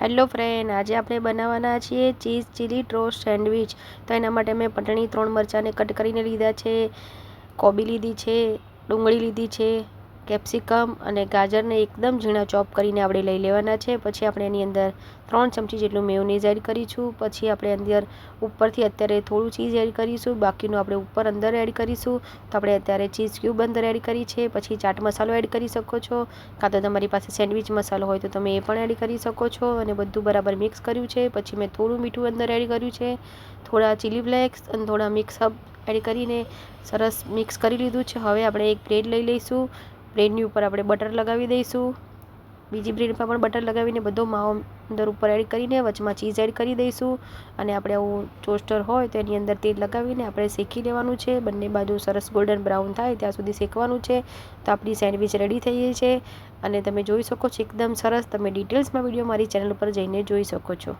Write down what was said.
Hello friend, આજે આપણે બનાવવાના છીએ ચીઝ ચીલી ટોસ્ટ સેન્ડવિચ. તો એના માટે મેં પટણી, ત્રણ મરચાંને કટ કરીને લીધા છે, કોબી લીધી છે, ડુંગળી લીધી છે કેપ્સિકમ અને ગાજરને એકદમ ઝીણા ચોપ કરીને આપણે લઈ લેવાના છે. પછી આપણે એની અંદર ત્રણ ચમચી જેટલું મેયોનીઝ એડ કરીશું. પછી આપણે અંદર ઉપરથી અત્યારે થોડું ચીઝ એડ કરીશું. બાકીનું આપણે ઉપર અંદર એડ કરીશું. તો આપણે અત્યારે ચીઝ ક્યુબ અંદર એડ કરી છે. પછી ચાટ મસાલો એડ કરી શકો છો. કાં તો તમારી પાસે સેન્ડવિચ મસાલો હોય તો તમે એ પણ એડ કરી શકો છો. અને બધું બરાબર મિક્સ કર્યું છે. પછી મેં થોડું મીઠું અંદર એડ કર્યું છે. થોડા ચીલી ફ્લેક્સ અને થોડા મિક્સ અપ એડ કરીને સરસ મિક્સ કરી લીધું છે. હવે આપણે એક બ્રેડ લઈ લઈશું. બ્રેડની ઉપર આપણે બટર લગાવી દઈશું. બીજી બ્રેડ પર પણ બટર લગાવીને બધો માવો અંદર ઉપર એડ કરીને વચમાં ચીઝ એડ કરી દઈશું. અને આપણે આવું ટોસ્ટર હોય તો એની અંદર તેલ લગાવીને આપણે શેકી લેવાનું છે. બંને બાજુ સરસ ગોલ્ડન બ્રાઉન થાય ત્યાં સુધી શેકવાનું છે. તો આપણી સેન્ડવિચ રેડી થઈ ગઈ છે. અને તમે જોઈ શકો છો એકદમ સરસ. તમે ડિટેલ્સમાં વીડિયો મારી ચેનલ ઉપર જઈને જોઈ શકો છો.